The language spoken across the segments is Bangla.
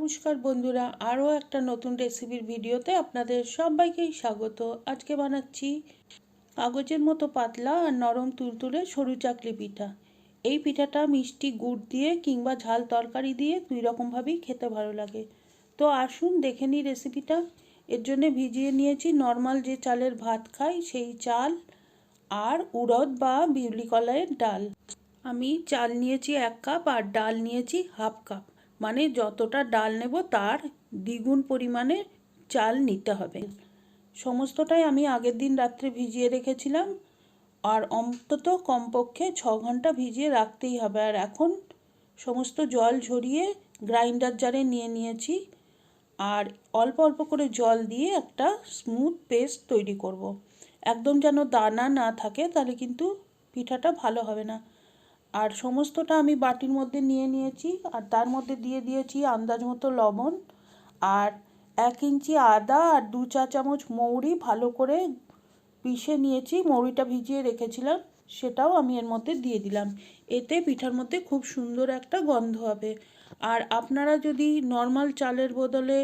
নমস্কার বন্ধুরা, আরও একটা নতুন রেসিপির ভিডিওতে আপনাদের সবাইকেই স্বাগত। আজকে বানাচ্ছি কাগজের মতো পাতলা আর নরম তুলতুলে সরু চাকলি পিঠা। এই পিঠাটা মিষ্টি গুড় দিয়ে কিংবা ঝাল তরকারি দিয়ে দুই রকমভাবেই খেতে ভালো লাগে। তো আসুন দেখে নিই রেসিপিটা। এর জন্য ভিজিয়ে নিয়েছি নর্মাল যে চালের ভাত খাই, সেই চাল আর উড়দ বা বিউলি কলাইয়ের ডাল। আমি চাল নিয়েছি এক কাপ আর ডাল নিয়েছি হাফ কাপ। মানে যতটা ডাল নেব তার দ্বিগুণ পরিমাণে চাল নিতে হবে। সমস্তটাই আমি আগের দিন রাত্রে ভিজিয়ে রেখেছিলাম। আর অন্তত কমপক্ষে ছ ঘণ্টা ভিজিয়ে রাখতেই হবে। আর এখন সমস্ত জল ঝরিয়ে গ্রাইন্ডার জারে নিয়ে নিয়েছি। আর অল্প অল্প করে জল দিয়ে একটা স্মুথ পেস্ট তৈরি করব। একদম যেন দানা না থাকে, তাহলে কিন্তু পিঠাটা ভালো হবে না। আর সমস্তটা আমি বাটির মধ্যে নিয়ে নিয়েছি আর তার মধ্যে দিয়ে দিয়েছি আন্দাজ মতো লবণ আর এক ইঞ্চি আদা আর দু চা চামচ মৌরি ভালো করে পিষে নিয়েছি, মৌরিটা ভিজিয়ে রেখেছিলাম, সেটাও আমি এর মধ্যে দিয়ে দিলাম। এতে পিঠার মধ্যে খুব সুন্দর একটা গন্ধ হবে। আর আপনারা যদি নর্মাল চালের বদলে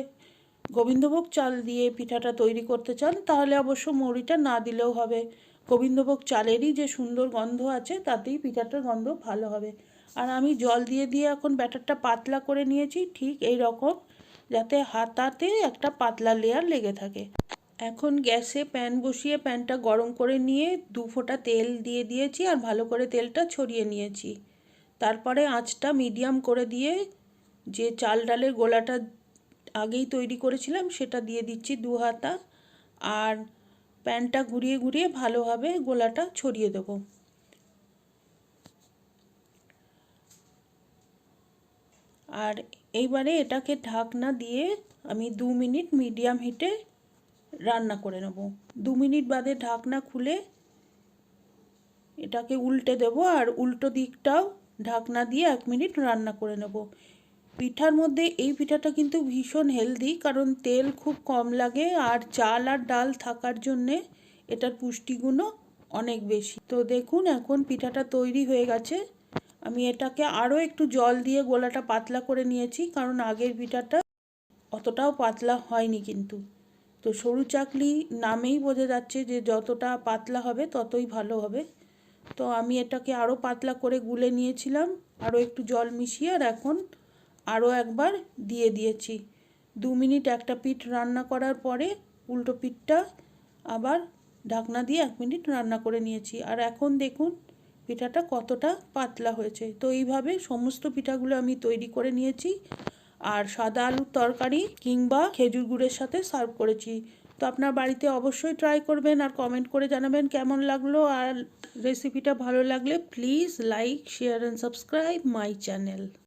গোবিন্দভোগ চাল দিয়ে পিঠাটা তৈরি করতে চান, তাহলে অবশ্য মৌরিটা না দিলেও হবে। গোবিন্দভোগ চালেরই যে সুন্দর গন্ধ আছে, তাতেই পিঠাটার গন্ধ ভালো হবে। আর আমি জল দিয়ে দিয়ে এখন ব্যাটারটা পাতলা করে নিয়েছি, ঠিক এই রকম, যাতে হাতাতে একটা পাতলা লেয়ার লেগে থাকে। এখন গ্যাসে প্যান বসিয়ে প্যানটা গরম করে নিয়ে দু ফোঁটা তেল দিয়ে দিয়েছি আর ভালো করে তেলটা ছড়িয়ে নিয়েছি। তারপরে আঁচটা মিডিয়াম করে দিয়ে যে চাল ডালের গোলাটা আগেই তৈরি করেছিলাম, সেটা দিয়ে দিচ্ছি দু হাতা। আর প্যানটা ঘুরিয়ে ঘুরিয়ে ভালোভাবে গোলাটা ছড়িয়ে দেবো। আর এইবারে এটাকে ঢাকনা দিয়ে আমি দু মিনিট মিডিয়াম হিটে রান্না করে নেব। দু মিনিট বাদে ঢাকনা খুলে এটাকে উল্টে দেব আর উল্টো দিকটাও ঢাকনা দিয়ে এক মিনিট রান্না করে নেব। পিঠার মধ্যে এই পিঠাটা কিন্তু ভীষণ হেলদি কারণ তেল খুব কম লাগে আর চাল আর ডাল থাকার জন্যে এটার পুষ্টিগুণও অনেক বেশি। তো দেখুন, এখন পিঠাটা তৈরি হয়ে গেছে। আমি এটাকে আরও একটু জল দিয়ে গোলাটা পাতলা করে নিয়েছি, কারণ আগের পিঠাটা অতটাও পাতলা হয়নি কিন্তু। তো সরু চাকলি নামেই বোঝা যাচ্ছে যে যতটা পাতলা হবে ততই ভালো হবে। তো আমি এটাকে আরও পাতলা করে গুলে নিয়েছিলাম, আরও একটু জল মিশিয়ে, আর এখন আরও একবার দিয়ে দিয়েছি। দু মিনিট একটা পিঠ রান্না করার পরে উল্টো পিঠটা আবার ঢাকনা দিয়ে এক মিনিট রান্না করে নিয়েছি। আর এখন দেখুন পিঠাটা কতটা পাতলা হয়েছে। তো এইভাবে সমস্ত পিঠাগুলো আমি তৈরি করে নিয়েছি। আর সাদা আলুর তরকারি কিংবা খেজুর গুড়ের সাথে সার্ভ করেছি। তো আপনার বাড়িতে অবশ্যই ট্রাই করবেন আর কমেন্ট করে জানাবেন কেমন লাগল। আর রেসিপিটা ভালো লাগলে please like, share and subscribe my channel